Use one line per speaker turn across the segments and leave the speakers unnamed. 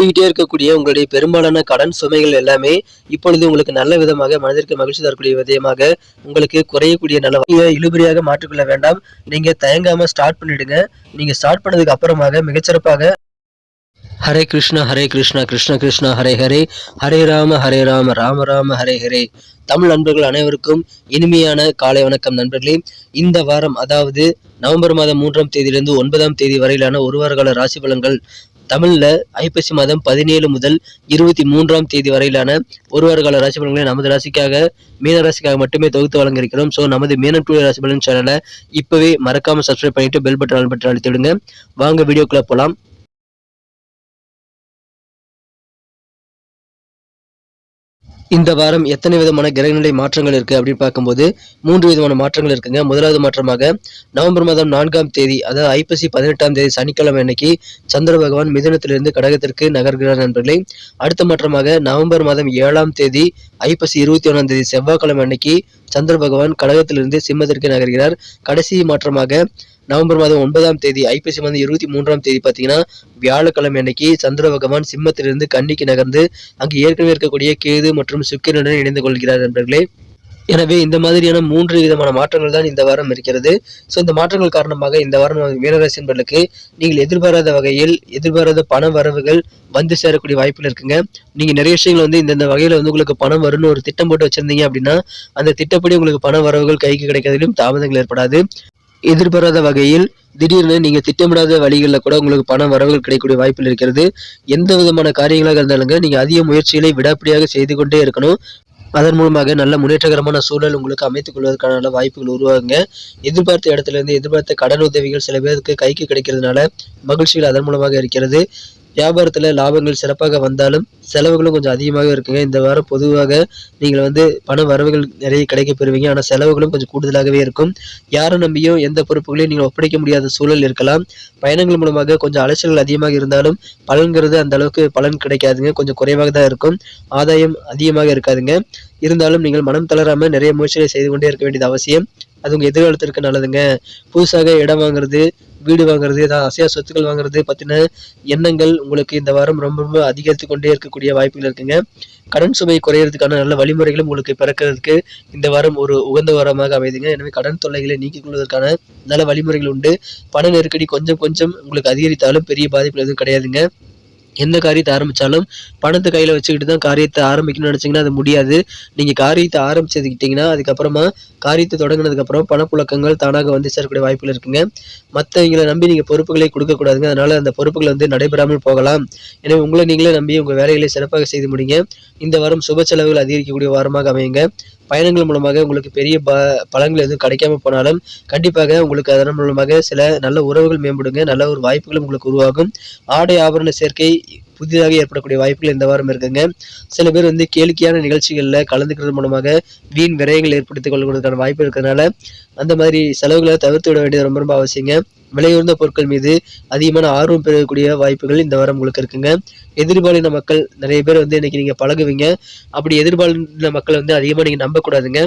கூட்டிக்கிட்டே இருக்கக்கூடிய உங்களுடைய பெரும்பாலான கடன் சுமைகள் எல்லாமே இப்பொழுது உங்களுக்கு நல்ல விதமாக மனதிற்கு மகிழ்ச்சி தரக்கூடிய விதமாக உங்களுக்கு குறையக்கூடிய நல்ல இழுபறியாக மாற்றிக்கொள்ள வேண்டாம். நீங்க தயங்காம ஸ்டார்ட் பண்ணிடுங்க. நீங்க ஸ்டார்ட் பண்ணதுக்கு அப்புறமாக மிகச்சிறப்பாக ஹரே கிருஷ்ணா ஹரே கிருஷ்ணா கிருஷ்ண கிருஷ்ணா ஹரே ஹரே ஹரே ராம ஹரே ராம ராம ராம ஹரே ஹரே. தமிழ் நண்பர்கள் அனைவருக்கும் இனிமையான காலை வணக்கம் நண்பர்களே. இந்த வாரம் அதாவது நவம்பர் மாதம் மூன்றாம் தேதியிலிருந்து ஒன்பதாம் தேதி வரையிலான ஒரு வார கால ராசி பலன்கள் தமிழில் ஐப்பசி மாதம் பதினேழு முதல் இருபத்தி மூன்றாம் தேதி வரையிலான ஒரு வார கால ராசி பலன்களை நமது ராசிக்காக மீன ராசிக்காக மட்டுமே தொகுத்து வழங்கியிருக்கிறோம். ஸோ நமது மீனம் டூ ராசி பலன் சேனலை இப்போவே மறக்காமல் சப்ஸ்கிரைப் பண்ணிட்டு பெல் பட்டன் பட்டன் அழுத்திவிடுங்க. வாங்க வீடியோக்குள்ளே போகலாம் இந்த வாரம் எத்தனை விதமான கிரகநிலை மாற்றங்கள் இருக்கு அப்படின்னு பார்க்கும்போது மூன்று விதமான மாற்றங்கள் இருக்குங்க. முதலாவது மாற்றமாக நவம்பர் மாதம் நான்காம் தேதி அதாவது ஐப்பசி பதினெட்டாம் தேதி சனிக்கிழமை அன்னைக்கு சந்திர பகவான் மிதனத்திலிருந்து கடகத்திற்கு நகர்கிறார் நண்பர்களே. அடுத்த மாற்றமாக நவம்பர் மாதம் ஏழாம் தேதி ஐப்பசி இருபத்தி ஒன்றாம் தேதி செவ்வாய்க்கிழமை அன்னைக்கு சந்திர பகவான் கடகத்திலிருந்து சிம்மத்திற்கு நகர்கிறார். கடைசி மாற்றமாக நவம்பர் மாதம் ஒன்பதாம் தேதி ஐப்பசி மாதம் இருபத்தி மூன்றாம் தேதி பார்த்தீங்கன்னா வியாழக்கிழமை அன்னைக்கு சந்திர பகவான் சிம்மத்திலிருந்து கன்னிக்கு நகர்ந்து அங்கு ஏற்கனவே இருக்கக்கூடிய கேது மற்றும் சுக்கிரனுடன் இணைந்து கொள்கிறார் நண்பர்களே. எனவே இந்த மாதிரியான மூன்று விதமான மாற்றங்கள் தான் இந்த வாரம் இருக்கிறது. ஸோ இந்த மாற்றங்கள் காரணமாக இந்த வாரம் மீனராசி என்பர்களுக்கு நீங்கள் எதிர்பாராத வகையில் எதிர்பாராத பண வரவுகள் வந்து சேரக்கூடிய வாய்ப்புகள் இருக்குங்க. நீங்கள் நிறைய விஷயங்கள் வந்து இந்தந்த வகையில் வந்து உங்களுக்கு பணம் வரும்னு ஒரு திட்டம் போட்டு வச்சிருந்தீங்க அப்படின்னா அந்த திட்டப்படி உங்களுக்கு பண வரவுகள் கைக்கு கிடைக்கிறதிலும் தாமதங்கள் ஏற்படாது. எதிர்பாராத வகையில் திடீர்னு நீங்க திட்டமிடாத வழிகளில் கூட உங்களுக்கு பண வரவுகள் கிடைக்கக்கூடிய வாய்ப்புகள் இருக்கிறது. எந்த விதமான காரியங்களாக இருந்தாலுங்க நீங்க அதிக முயற்சிகளை விடாப்பிடியாக செய்து கொண்டே இருக்கணும். அதன் மூலமாக நல்ல முன்னேற்றகரமான சூழல் உங்களுக்கு அமைத்துக் கொள்வதற்கான நல்ல வாய்ப்புகள் உருவாகுங்க. எதிர்பார்த்த இடத்துல இருந்து எதிர்பார்த்த கடன் உதவிகள் சில பேருக்கு கைக்கு கிடைக்கிறதுனால மகிழ்ச்சிகள் அதன் மூலமாக இருக்கிறது. வியாபாரத்தில் லாபங்கள் சிறப்பாக வந்தாலும் செலவுகளும் கொஞ்சம் அதிகமாக இருக்குங்க. இந்த வாரம் பொதுவாக நீங்கள் வந்து பண வரவுகள் நிறைய கிடைக்க பெறுவீங்க. ஆனால் செலவுகளும் கொஞ்சம் கூடுதலாகவே இருக்கும். யாரை நம்பியும் எந்த பொறுப்புகளையும் நீங்கள் ஒப்படைக்க முடியாத சூழல் இருக்கலாம். பயணங்கள் மூலமாக கொஞ்சம் அலைச்சல்கள் அதிகமாக இருந்தாலும் பலன்கிறது அந்த அளவுக்கு பலன் கிடைக்காதுங்க. கொஞ்சம் குறைவாக தான் இருக்கும். ஆதாயம் அதிகமாக இருக்காதுங்க. இருந்தாலும் நீங்கள் மனம் தளராமல் நிறைய முயற்சிகளை செய்து கொண்டே இருக்க வேண்டியது அவசியம். அது உங்கள் எதிர்காலத்திற்கு நல்லதுங்க. புதுசாக இடம் வாங்குறது வீடு வாங்குறது ஏதாவது அசையா சொத்துக்கள் வாங்குறது பற்றின எண்ணங்கள் உங்களுக்கு இந்த வாரம் ரொம்ப ரொம்ப அதிகரித்து கொண்டே இருக்கக்கூடிய வாய்ப்புகள் இருக்குங்க. கடன் சுமை குறையிறதுக்கான நல்ல வழிமுறைகளும் உங்களுக்கு பிறக்கிறதுக்கு இந்த வாரம் ஒரு உகந்த வாரமாக அமைதுங்க. எனவே கடன் தொல்லைகளை நீக்கிக் கொள்வதற்கான நல்ல வழிமுறைகள் உண்டு. பண நெருக்கடி கொஞ்சம் கொஞ்சம் உங்களுக்கு அதிகரித்தாலும் பெரிய பாதிப்புகள் எதுவும் கிடையாதுங்க. எந்த காரியத்தை ஆரம்பித்தாலும் பணத்தை கையில் வச்சுக்கிட்டு தான் காரியத்தை ஆரம்பிக்கணும்னு நினச்சிங்கன்னா அது முடியாது. நீங்கள் காரியத்தை ஆரம்பிச்சதுக்கிட்டிங்கன்னா அதுக்கப்புறமா காரியத்தை தொடங்கினதுக்கப்புறம் பணப்புழக்கங்கள் தானாக வந்து சேரக்கூடிய வாய்ப்புகள் இருக்குங்க. மற்றவங்களை நம்பி நீங்கள் பொறுப்புகளை கொடுக்கக்கூடாதுங்க அதனால் அந்த பொறுப்புகள் வந்து நடைபெறாமல் போகலாம். எனவே உங்களை நீங்களே நம்பி உங்கள் வேலைகளை சிறப்பாக செய்து முடிங்க. இந்த வாரம் சுப செலவுகள் அதிகரிக்கக்கூடிய வாரமாக அமையுங்க. பயணங்கள் மூலமாக உங்களுக்கு பெரிய ப பழங்கள் எதுவும் கிடைக்காம போனாலும் கண்டிப்பாக உங்களுக்கு அதன் மூலமாக சில நல்ல உறவுகள் மேம்படுங்க. நல்ல ஒரு வாய்ப்புகளும் உங்களுக்கு உருவாகும். ஆடை ஆபரண சேர்க்கை புதிதாக ஏற்படக்கூடிய வாய்ப்புகள் இந்த வாரம் இருக்குங்க. சில பேர் வந்து கேளிக்கையான நிகழ்ச்சிகளில் கலந்துக்கிறது மூலமாக வீண் விரயங்கள் ஏற்படுத்திக் கொள்வதற்கான வாய்ப்பு இருக்கிறதுனால அந்த மாதிரி செலவுகளை தவிர்த்து விட வேண்டியது ரொம்ப ரொம்ப அவசியங்க. விலையுயர்ந்த பொருட்கள் மீது அதிகமான ஆர்வம் பெறக்கூடிய வாய்ப்புகள் இந்த வாரம் உங்களுக்கு இருக்குங்க. எதிர்பாலின மக்கள் நிறைய பேர் வந்து இன்னைக்கு நீங்கள் பழகுவீங்க. அப்படி எதிர்பாலின மக்களை வந்து அதிகமாக நீங்கள் நம்பக்கூடாதுங்க.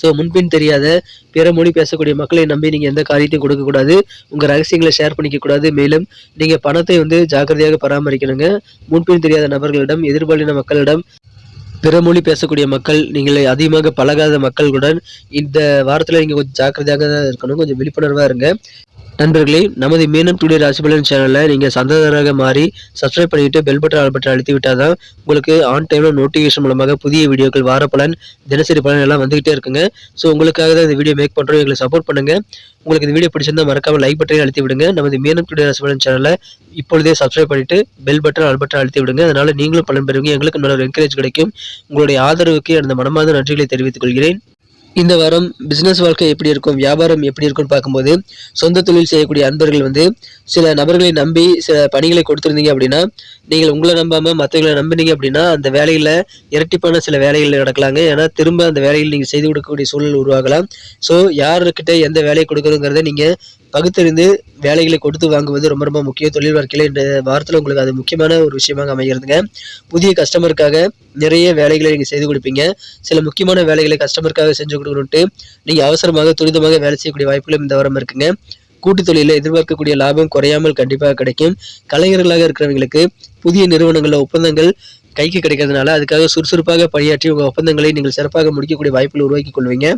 ஸோ முன்பின் தெரியாத பிற மொழி பேசக்கூடிய மக்களை நம்பி நீங்கள் எந்த காரியத்தையும் கொடுக்கக்கூடாது. உங்கள் ரகசியங்களை ஷேர் பண்ணிக்கக்கூடாது. மேலும் நீங்கள் பணத்தை வந்து ஜாக்கிரதையாக பராமரிக்கணுங்க. முன்பின் தெரியாத நபர்களிடம் எதிர்பாலின மக்களிடம் பிற மொழி பேசக்கூடிய மக்கள் நீங்கள் அதிகமாக பழகாத மக்களுடன் இந்த வாரத்தில் நீங்கள் கொஞ்சம் ஜாக்கிரதையாக தான் இருக்கணும். கொஞ்சம் விழிப்புணர்வாக இருங்க. நண்பர்களே நமது மீனம் டுடே ராசிபலன் சேனலில் நீங்கள் சந்ததராக மாறி சப்ஸ்கிரைப் பண்ணிவிட்டு பெல் பட்டன் ஆல் பட்டன் அழுத்தி விட்டால் தான் உங்களுக்கு ஆன் டைமில் நோட்டிஃபிகேஷன் மூலமாக புதிய வீடியோக்கள் வார பலன் தினசரி பலன் எல்லாம் வந்துகிட்டே இருக்குங்க. ஸோ உங்களுக்காக தான் இந்த வீடியோ மேக் பண்ணுறோம் எங்களை சப்போர்ட் பண்ணுங்கள் உங்களுக்கு இந்த வீடியோ பிடிச்சிருந்தா மறக்காமல் லைக் பட்டனை அழுத்தி விடுங்க. நமது மீனம் டுடே ராசிபலன் சேனலை இப்பொழுதே சப்ஸ்கிரைப் பண்ணிட்டு பெல் பட்டன் ஆல் பட்டன் அழுத்தி விடுங்க. அதனால் நீங்களும் பலன் பெறுவீங்க. எங்களுக்கு நல்ல ஒரு என்கரேஜ் கிடைக்கும். உங்களுடைய ஆதரவுக்கு எனது மனமார்ந்த நன்றிகளை தெரிவித்துக் கொள்கிறேன். இந்த வாரம் பிஸ்னஸ் வாழ்க்கை எப்படி இருக்கும் வியாபாரம் எப்படி இருக்கும்னு பார்க்கும்போது சொந்த தொழில் செய்யக்கூடிய அன்பர்கள் வந்து சில நபர்களை நம்பி சில பணிகளை கொடுத்துருந்தீங்க அப்படின்னா நீங்கள் உங்களை நம்பாமல் மற்றவங்களை நம்பினீங்க அப்படின்னா அந்த வேலையில் இரட்டிப்பான சில வேலைகள் நடக்கலாங்க. ஏன்னா திரும்ப அந்த வேலையில் நீங்கள் செய்து கொடுக்கக்கூடிய சூழல் உருவாகலாம். ஸோ யாருக்கிட்ட எந்த வேலையை கொடுக்குறதுங்கிறத நீங்கள் பகுத்தறிந்து வேலைகளை கொடுத்து வாங்குவது ரொம்ப ரொம்ப முக்கிய தொழில் வாழ்க்கையில் இந்த வாரத்தில் உங்களுக்கு அது முக்கியமான ஒரு விஷயமாக அமைகிறதுங்க. புதிய கஸ்டமருக்காக நிறைய வேலைகளை நீங்கள் செய்து கொடுப்பீங்க. சில முக்கியமான வேலைகளை கஸ்டமருக்காக செஞ்சு கொடுக்கணுன்ட்டு நீங்கள் அவசரமாக துரிதமாக வேலை செய்யக்கூடிய வாய்ப்புகளும் இந்த வாரம் இருக்குங்க. கூட்டு தொழிலில் எதிர்பார்க்கக்கூடிய லாபம் குறையாமல் கண்டிப்பாக கிடைக்கும். கலைஞர்களாக இருக்கிறவங்களுக்கு புதிய நிறுவனங்களில் ஒப்பந்தங்கள் கைக்கு கிடைக்கிறதுனால அதுக்காக சுறுசுறுப்பாக பணியாற்றி உங்கள் ஒப்பந்தங்களை நீங்கள் சிறப்பாக முடிக்கக்கூடிய வாய்ப்புகள் உருவாக்கி கொள்வீங்க.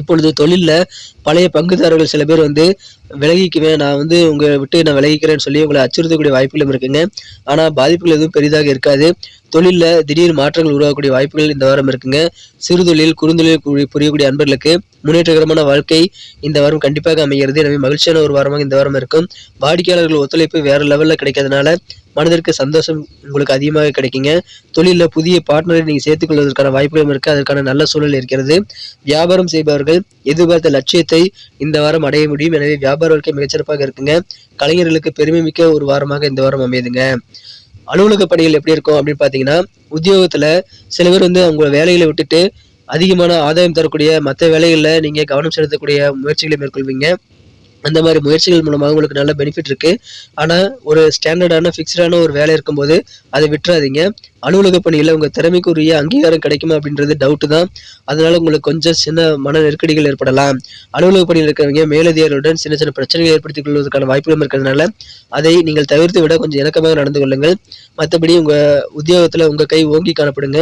இப்பொழுது தொழிலில் பழைய பங்குதாரர்கள் சில பேர் வந்து விலகிக்குவேன் நான் வந்து உங்களை விட்டு நான் விலகிக்கிறேன்னு சொல்லி உங்களை அச்சுறுத்தக்கூடிய வாய்ப்புகளும் இருக்குங்க. ஆனால் பாதிப்புகள் எதுவும் பெரிதாக இருக்காது. தொழிலில் திடீர் மாற்றங்கள் உருவாகக்கூடிய வாய்ப்புகள் இந்த வாரம் இருக்குங்க. சிறு தொழில் குறுந்தொழில் புரியக்கூடிய அன்பர்களுக்கு முன்னேற்றகரமான வாழ்க்கை இந்த வாரம் கண்டிப்பாக அமைகிறது. எனவே மகிழ்ச்சியான ஒரு வாரமாக இந்த வாரம் இருக்கும். வாடிக்கையாளர்கள் ஒத்துழைப்பு வேறு லெவலில் கிடைக்கிறதுனால மனதிற்கு சந்தோஷம் உங்களுக்கு அதிகமாக கிடைக்குங்க. தொழிலில் புதிய பார்ட்னரை நீங்கள் சேர்த்துக்கொள்வதற்கான வாய்ப்புகளும் இருக்குது அதற்கான நல்ல சூழல் இருக்கிறது. வியாபாரம் செய்பவர்கள் எதிர்பார்த்த லட்சியத்தை இந்த வாரம் அடைய முடியும். எனவே வியாபார வாழ்க்கை மிகச்சிறப்பாக இருக்குங்க. கலைஞர்களுக்கு பெருமை மிக்க ஒரு வாரமாக இந்த வாரம் அமையுதுங்க. அலுவலக பணிகள் எப்படி இருக்கும் அப்படின்னு பார்த்தீங்கன்னா உத்தியோகத்தில் சில பேர் வந்து அவங்க வேலைகளை விட்டுட்டு அதிகமான ஆதாயம் தரக்கூடிய மற்ற வேலைகளில் நீங்கள் கவனம் செலுத்தக்கூடிய முயற்சிகளை மேற்கொள்வீங்க. அந்த மாதிரி முயற்சிகள் மூலமாக உங்களுக்கு நல்ல பெனிஃபிட் இருக்கு. ஆனால் ஒரு ஸ்டாண்டர்டான ஃபிக்ஸ்டான ஒரு வேலை இருக்கும்போது அதை விட்டுறாதீங்க. அலுவலக பணியில் உங்கள் திறமைக்குரிய அங்கீகாரம் கிடைக்குமா அப்படின்றது டவுட்டு தான். அதனால் உங்களுக்கு கொஞ்சம் சின்ன மன நெருக்கடிகள் ஏற்படலாம். அலுவலக பணியில் இருக்கிறவங்க மேலதிகாரிகளுடன் சின்ன சின்ன பிரச்சனைகள் ஏற்படுத்திக் கொள்வதற்கான வாய்ப்புகளும் இருக்கிறதுனால அதை நீங்கள் தவிர்த்து விட கொஞ்சம் இணக்கமாக நடந்து கொள்ளுங்கள். மற்றபடி உங்கள் உத்தியோகத்தில் உங்கள் கை ஓங்கி காணப்படுங்க.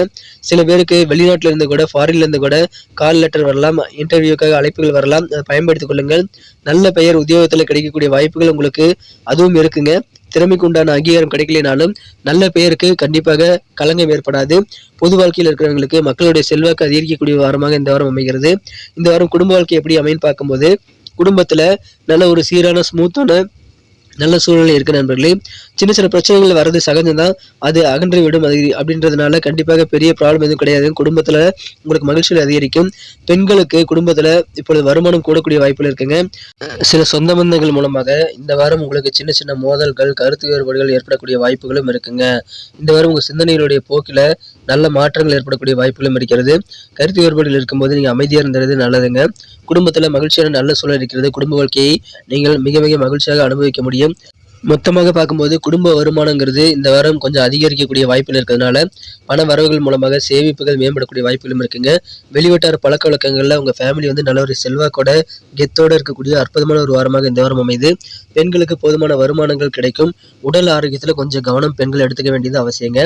சில பேருக்கு வெளிநாட்டில் இருந்து கூட ஃபாரின்லேருந்து கூட கால் லெட்டர் வரலாம் இன்டர்வியூக்காக அழைப்புகள் வரலாம். அதை பயன்படுத்திக் கொள்ளுங்கள். நல்ல பெயர் உத்தியோகத்தில் கிடைக்கக்கூடிய வாய்ப்புகள் உங்களுக்கு அதுவும் இருக்குங்க. திறமைக்கு உண்டான அங்கீகாரம் கிடைக்கலைனாலும் நல்ல பெயருக்கு கண்டிப்பாக களங்கம் ஏற்படாது. பொது வாழ்க்கையில் இருக்கிறவங்களுக்கு மக்களுடைய செல்வாக்கு அதிகரிக்கக்கூடிய வாரமாக இந்த வாரம் அமைகிறது. இந்த வாரம் குடும்ப வாழ்க்கை எப்படி அமைன்னு பார்க்கும்போது குடும்பத்தில் நல்ல ஒரு சீரான ஸ்மூத்தான நல்ல சூழ்நிலை இருக்குது நண்பர்களே. சின்ன சின்ன பிரச்சனைகள் வர்றது சகஜம்தான். அது அகன்று விடும் அது அப்படின்றதுனால கண்டிப்பாக பெரிய ப்ராப்ளம் எதுவும் கிடையாது. குடும்பத்தில் உங்களுக்கு மகிழ்ச்சிகள் அதிகரிக்கும். பெண்களுக்கு குடும்பத்தில் இப்பொழுது வருமானம் கூடக்கூடிய வாய்ப்புகள் இருக்குங்க. சில சொந்த பந்தங்கள் மூலமாக இந்த வாரம் உங்களுக்கு சின்ன சின்ன மோதல்கள் கருத்து வேறுபாடுகள் ஏற்படக்கூடிய வாய்ப்புகளும் இருக்குங்க. இந்த வாரம் உங்கள் சிந்தனைகளுடைய போக்கில் நல்ல மாற்றங்கள் ஏற்படக்கூடிய வாய்ப்புகளும் இருக்கிறது. கருத்து வேறுபாடுகள் இருக்கும்போது நீங்கள் அமைதியாக இருந்தது நல்லதுங்க. குடும்பத்தில் மகிழ்ச்சியான நல்ல சூழல் இருக்கிறது. குடும்ப வாழ்க்கையை நீங்கள் மிக மிக மகிழ்ச்சியாக அனுபவிக்க முடியும். மொத்தமாக பார்க்கும்போது குடும்ப வருமானங்கிறது இந்த வாரம் கொஞ்சம் அதிகரிக்கக்கூடிய வாய்ப்புகள் இருக்கிறதுனால பண வரவுகள் மூலமாக சேமிப்புகள் மேம்படக்கூடிய வாய்ப்புகளும் இருக்குங்க. வெளிவட்டார பழக்க வழக்கங்களில் உங்கள் ஃபேமிலி வந்து நல்ல ஒரு செல்வாக்கோட கெத்தோட இருக்கக்கூடிய அற்புதமான ஒரு வாரமாக இந்த வாரம் அமைது பெண்களுக்கு போதுமான வருமானங்கள் கிடைக்கும். உடல் ஆரோக்கியத்தில் கொஞ்சம் கவனம் பெண்கள் எடுத்துக்க வேண்டியது அவசியங்க.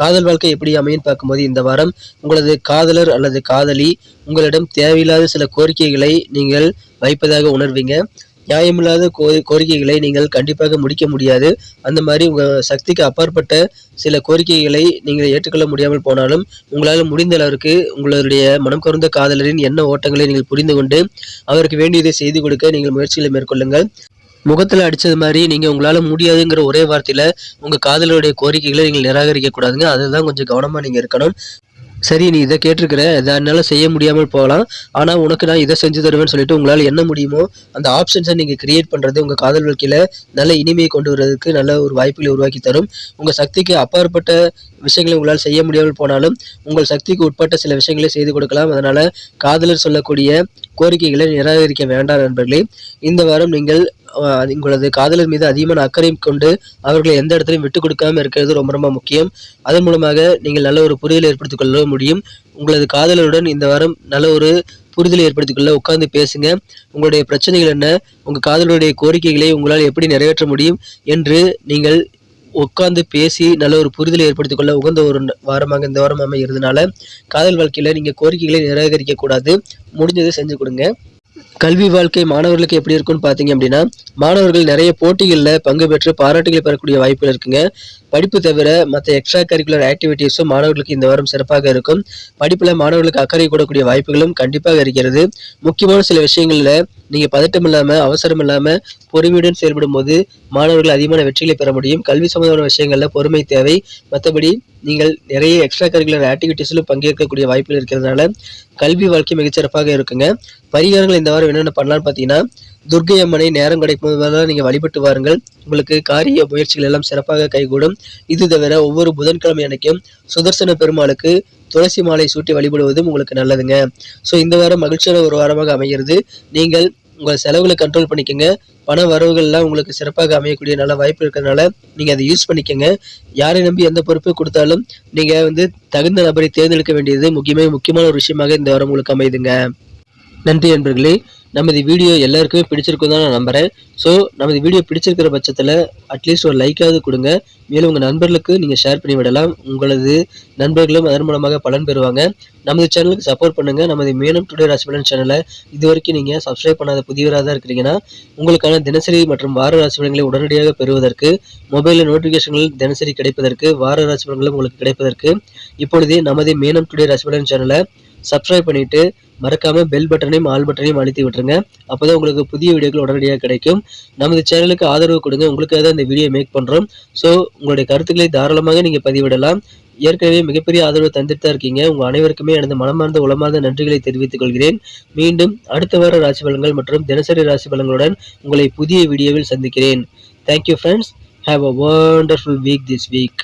காதல் வாழ்க்கை எப்படி அமையும் பார்க்கும்போது இந்த வாரம் உங்களது காதலர் அல்லது காதலி உங்களிடம் தேவையில்லாத சில கோரிக்கைகளை நீங்கள் வைப்பதாக உணர்வீங்க. நியாயமில்லாத கோ கோரிக்கைகளை நீங்கள் கண்டிப்பாக முடிக்க முடியாது. அந்த மாதிரி உங்கள் சக்திக்கு அப்பாற்பட்ட சில கோரிக்கைகளை நீங்கள் ஏற்றுக்கொள்ள முடியாமல் போனாலும் உங்களால் முடிந்த அளவிற்கு உங்களுடைய மனம் கருந்த காதலரின் எண்ண ஓட்டங்களை நீங்கள் புரிந்து கொண்டு அவருக்கு வேண்டியதை செய்து கொடுக்க நீங்கள் முயற்சிகளை மேற்கொள்ளுங்கள். முகத்தில் அடித்தது மாதிரி நீங்கள் உங்களால் முடியாதுங்கிற ஒரே வார்த்தையில் உங்கள் காதலருடைய கோரிக்கைகளை நீங்கள் நிராகரிக்க கூடாதுங்க. அதுதான் கொஞ்சம் கவனமாக நீங்கள் இருக்கணும். சரி நீ இதை கேட்டிருக்கிற. இதை என்னால் செய்ய முடியாமல் போகலாம். ஆனால் உனக்கு நான் இதை செஞ்சு தருவேன்னு சொல்லிட்டு உங்களால் என்ன முடியுமோ அந்த ஆப்ஷன்ஸை நீங்கள் கிரியேட் பண்ணுறது உங்கள் காதல் வாழ்க்கையில் நல்ல இனிமையை கொண்டு வர்றதுக்கு நல்ல ஒரு வாய்ப்புகளை உருவாக்கி தரும். உங்கள் சக்திக்கு அப்பாற்பட்ட விஷயங்களை உங்களால் செய்ய முடியாமல் போனாலும் உங்கள் சக்திக்கு உட்பட்ட சில விஷயங்களை செய்து கொடுக்கலாம். அதனால் காதலர் சொல்லக்கூடிய கோரிக்கைகளை நிராகரிக்க வேண்டாம் நண்பர்களே. இந்த வாரம் நீங்கள் உங்களது காதலர் மீது அதிகமான அக்கறை கொண்டு அவர்களை எந்த இடத்துலையும் விட்டு கொடுக்காம இருக்கிறது ரொம்ப ரொம்ப முக்கியம். அதன் மூலமாக நீங்கள் நல்ல ஒரு புரிதலை ஏற்படுத்திக் கொள்ள முடியும். உங்களது காதலருடன் இந்த வாரம் நல்ல ஒரு புரிதலை ஏற்படுத்திக் கொள்ள உட்கார்ந்து பேசுங்க. உங்களுடைய பிரச்சனைகள் என்ன? உங்கள் காதலருடைய கோரிக்கைகளை உங்களால் எப்படி நிறைவேற்ற முடியும்? என்று நீங்கள் உட்காந்து பேசி நல்ல ஒரு புரிதலை ஏற்படுத்திக் கொள்ள உகந்த ஒரு வாரமாக இந்த வாரம் அமைகிறதுனால காதல் வாழ்க்கையில் நீங்கள் கோரிக்கைகளை நிராகரிக்க கூடாது. முடிஞ்சதை செஞ்சு கொடுங்க. கல்வி வாழ்க்கை மாணவர்களுக்கு எப்படி இருக்கும்னு பார்த்தீங்க அப்படின்னா மாணவர்கள் நிறைய போட்டிகளில் பங்கு பெற்று பாராட்டுகளை பெறக்கூடிய வாய்ப்புகள் இருக்குங்க. படிப்பு தவிர மற்ற எக்ஸ்ட்ரா கரிக்குலர் ஆக்டிவிட்டீஸும் மாணவர்களுக்கு இந்த வாரம் சிறப்பாக இருக்கும். படிப்பில் மாணவர்களுக்கு அக்கறை கூடக்கூடிய வாய்ப்புகளும் கண்டிப்பாக இருக்கிறது. முக்கியமான சில விஷயங்களில் நீங்கள் பதட்டம் இல்லாமல் அவசரம் இல்லாமல் பொறுமையுடன் செயல்படும் போது மாணவர்கள் அதிகமான வெற்றிகளை பெற முடியும். கல்வி சம்பந்தமான விஷயங்களில் பொறுமை தேவை. மற்றபடி நீங்கள் நிறைய எக்ஸ்ட்ரா கரிக்குலர் ஆக்டிவிட்டீஸிலும் பங்கேற்கக்கூடிய வாய்ப்புகள் இருக்கிறதுனால கல்வி வாழ்க்கை மிகச்சிறப்பாக இருக்குங்க. பரிகாரங்கள் இந்த வாரம் என்னென்ன பண்ணலாம்னு பார்த்தீங்கன்னா துர்க்கை அம்மனை நேரம் கிடைக்கும் போதெல்லாம் நீங்கள் வழிபட்டு வாருங்கள். உங்களுக்கு காரிய முயற்சிகள் எல்லாம் சிறப்பாக கைகூடும். இது தவிர ஒவ்வொரு புதன்கிழமை அன்னைக்கும் சுதர்சன பெருமாளுக்கு துளசி மாலை சூட்டி வழிபடுவதும் உங்களுக்கு நல்லதுங்க. ஸோ இந்த வாரம் மகிழ்ச்சியான ஒரு வாரமாக அமைகிறது. நீங்கள் உங்கள் செலவுகளை கண்ட்ரோல் பண்ணிக்கோங்க. பண வரவுகள்லாம் உங்களுக்கு சிறப்பாக அமையக்கூடிய நல்ல வாய்ப்பு இருக்கிறதுனால நீங்கள் அதை யூஸ் பண்ணிக்கோங்க. யாரை நம்பி எந்த பொறுப்பு கொடுத்தாலும் நீங்கள் வந்து தகுந்த நபரை தேர்ந்தெடுக்க வேண்டியது முக்கியமே முக்கியமான ஒரு விஷயமாக இந்த வாரம் உங்களுக்கு அமையுதுங்க. நன்றி நண்பர்களே நமது வீடியோ எல்லாருக்குமே பிடிச்சிருக்கும் தான் நான் நம்புகிறேன் ஸோ நமது வீடியோ பிடிச்சிருக்கிற பட்சத்தில் அட்லீஸ்ட் ஒரு லைக்காவது கொடுங்க. மேலும் உங்கள் நண்பர்களுக்கு நீங்கள் ஷேர் பண்ணி விடலாம். உங்களது நண்பர்களும் அதன் மூலமாக பலன் பெறுவாங்க. நமது சேனலுக்கு சப்போர்ட் பண்ணுங்கள் நமது மேலும் டுடே ராசிபலன் சேனலை இது வரைக்கும் நீங்கள் சப்ஸ்கிரைப் பண்ணாத புதியவராக தான் இருக்கிறீங்கன்னா உங்களுக்கான தினசரி மற்றும் வார ராசிபலன்களை உடனடியாக பெறுவதற்கு மொபைலில் நோட்டிஃபிகேஷன்கள் தினசரி கிடைப்பதற்கு வார ராசிபலன்களும் உங்களுக்கு கிடைப்பதற்கு இப்பொழுதே நமது மேனம் டுடே ராசிபலன் சேனலை சப்ஸ்கிரைப் பண்ணிட்டு மறக்காமல் பெல் பட்டனையும் ஆல் பட்டனையும் அழுத்தி விட்டுருங்க. அப்போதான் உங்களுக்கு புதிய வீடியோக்கள் உடனடியாக கிடைக்கும். நமது சேனலுக்கு ஆதரவு கொடுங்க. உங்களுக்காக தான் இந்த வீடியோ மேக் பண்ணுறோம் ஸோ உங்களுடைய கருத்துக்களை தாராளமாக நீங்கள் பதிவிடலாம். ஏற்கனவே மிகப்பெரிய ஆதரவு தந்துட்டு தான் இருக்கீங்க. உங்கள் அனைவருக்குமே எனது மனமார்ந்த உளமார்ந்த நன்றிகளை தெரிவித்துக் கொள்கிறேன். மீண்டும் அடுத்த வார ராசி பலன்கள் மற்றும் தினசரி ராசி பலன்களுடன் உங்களை புதிய வீடியோவில் சந்திக்கிறேன். Thank you friends have a wonderful week this week